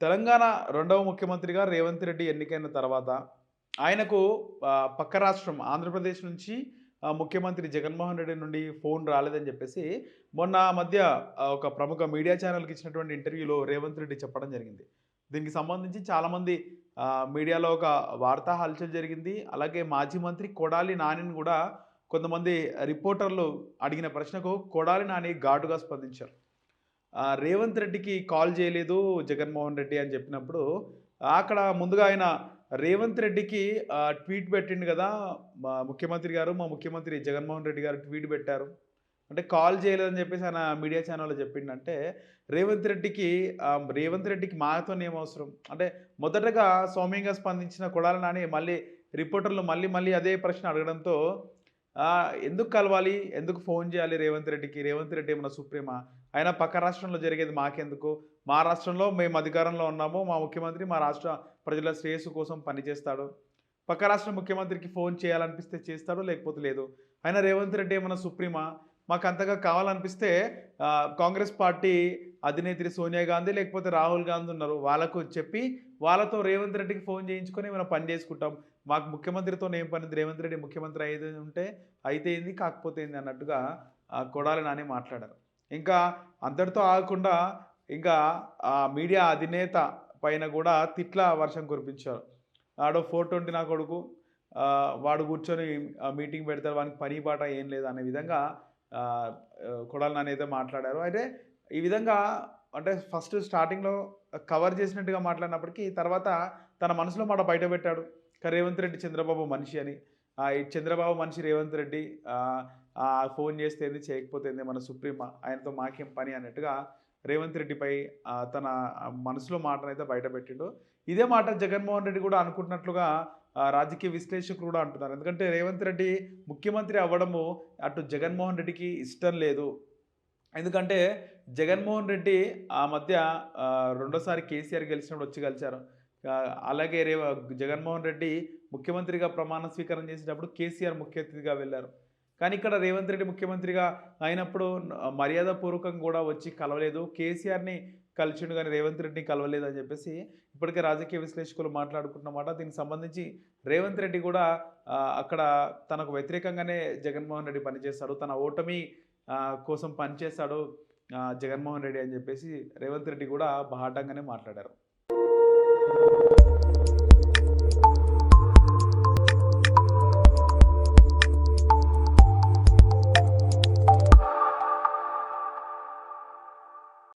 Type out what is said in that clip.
తెలంగాణ రెండవ ముఖ్యమంత్రిగా రేవంత్ రెడ్డి ఎన్నికైన తర్వాత ఆయనకు పక్క రాష్ట్రం ఆంధ్రప్రదేశ్ నుంచి ముఖ్యమంత్రి జగన్మోహన్ రెడ్డి నుండి ఫోన్ రాలేదని చెప్పేసి మొన్న మధ్య ఒక ప్రముఖ మీడియా ఛానల్కి ఇచ్చినటువంటి ఇంటర్వ్యూలో రేవంత్ రెడ్డి చెప్పడం జరిగింది. దీనికి సంబంధించి చాలామంది మీడియాలో ఒక వార్తా హల్చల్ జరిగింది. అలాగే మాజీ మంత్రి కొడాలి నానిని కూడా కొంతమంది రిపోర్టర్లు అడిగిన ప్రశ్నకు కొడాలి నాని ఘాటుగా స్పందించారు. రేవంత్ రెడ్డికి కాల్ చేయలేదు జగన్మోహన్ రెడ్డి అని చెప్పినప్పుడు అక్కడ ముందుగా ఆయన రేవంత్ రెడ్డికి ట్వీట్ పెట్టిండు కదా మా ముఖ్యమంత్రి గారు మా ముఖ్యమంత్రి జగన్మోహన్ రెడ్డి గారు ట్వీట్ పెట్టారు. అంటే కాల్ చేయలేదని చెప్పేసి ఆయన మీడియా ఛానల్లో చెప్పిండంటే రేవంత్ రెడ్డికి రేవంత్ రెడ్డికి మాతో అవసరం? అంటే మొదటగా సౌమ్యంగా స్పందించిన కుడాలని నాని మళ్ళీ రిపోర్టర్లు మళ్ళీ మళ్ళీ అదే ప్రశ్న అడగడంతో ఎందుకు కలవాలి? ఎందుకు ఫోన్ చేయాలి రేవంత్ రెడ్డికి? రేవంత్ రెడ్డి ఏమన్నా సుప్రీమా? అయినా పక్క రాష్ట్రంలో జరిగేది మాకెందుకు? మా రాష్ట్రంలో మేము అధికారంలో ఉన్నాము. మా ముఖ్యమంత్రి మా రాష్ట్ర ప్రజల శ్రేయస్సు కోసం పనిచేస్తాడు. పక్క రాష్ట్ర ముఖ్యమంత్రికి ఫోన్ చేయాలనిపిస్తే చేస్తాడు లేకపోతే లేదు. అయినా రేవంత్ రెడ్డి ఏమన్నా సుప్రీమా? మాకు అంతగా కావాలనిపిస్తే కాంగ్రెస్ పార్టీ అధినేత్రి సోనియా గాంధీ లేకపోతే రాహుల్ గాంధీ ఉన్నారు. వాళ్ళకు చెప్పి వాళ్ళతో రేవంత్ రెడ్డికి ఫోన్ చేయించుకొని మనం పని చేసుకుంటాం. మాకు ముఖ్యమంత్రితో ఏం పని రేవంత్ రెడ్డి ముఖ్యమంత్రి అయితే ఉంటే అయితే ఏంది? కాకపోతే ఏంది? అన్నట్టుగా కొడాలి నాని మాట్లాడారు. ఇంకా అంతటితో ఆగకుండా ఇంకా ఆ మీడియా అధినేత పైన కూడా తిట్ల వర్షం కురిపించారు. ఆడో ఫోర్ ట్వంటీ నా కొడుకు వాడు కూర్చొని మీటింగ్ పెడతారు. వానికి పని పాట ఏం లేదు అనే విధంగా కొడాలి నాని అయితే మాట్లాడారు. అయితే ఈ విధంగా అంటే ఫస్ట్ స్టార్టింగ్లో కవర్ చేసినట్టుగా మాట్లాడినప్పటికీ తర్వాత తన మనసులో మాట బయట పెట్టాడు. రేవంత్ రెడ్డి చంద్రబాబు మనిషి అని. ఈ చంద్రబాబు మనిషి రేవంత్ రెడ్డి ఫోన్ చేస్తే ఏంది చేయకపోతే ఏంది మన సుప్రీం ఆయనతో మాకేం పని అన్నట్టుగా రేవంత్ రెడ్డిపై తన మనసులో మాటనైతే బయటపెట్టిండు ఇదే మాట జగన్మోహన్ రెడ్డి కూడా అనుకుంటున్నట్లుగా రాజకీయ విశ్లేషకులు కూడా అంటున్నారు. ఎందుకంటే రేవంత్ రెడ్డి ముఖ్యమంత్రి అవ్వడము అటు జగన్మోహన్ రెడ్డికి ఇష్టం లేదు. ఎందుకంటే జగన్మోహన్ రెడ్డి ఆ మధ్య రెండోసారి కేసీఆర్ గెలిచినప్పుడు వచ్చి కలిశారు. అలాగే రేవ జగన్మోహన్ రెడ్డి ముఖ్యమంత్రిగా ప్రమాణ స్వీకారం చేసేటప్పుడు కేసీఆర్ ముఖ్య అతిథిగా వెళ్ళారు. కానీ ఇక్కడ రేవంత్ రెడ్డి ముఖ్యమంత్రిగా అయినప్పుడు మర్యాదపూర్వకంగా కూడా వచ్చి కలవలేదు. కేసీఆర్ని కలిసిండు కానీ రేవంత్ రెడ్డిని కలవలేదని చెప్పేసి ఇప్పటికే రాజకీయ విశ్లేషకులు మాట్లాడుకుంటున్నమాట దీనికి సంబంధించి రేవంత్ రెడ్డి కూడా అక్కడ తనకు వ్యతిరేకంగానే జగన్మోహన్ రెడ్డి పనిచేస్తాడు. తన ఓటమి కోసం పనిచేస్తాడు జగన్మోహన్ రెడ్డి అని చెప్పేసి రేవంత్ రెడ్డి కూడా బాహాటంగానే మాట్లాడారు.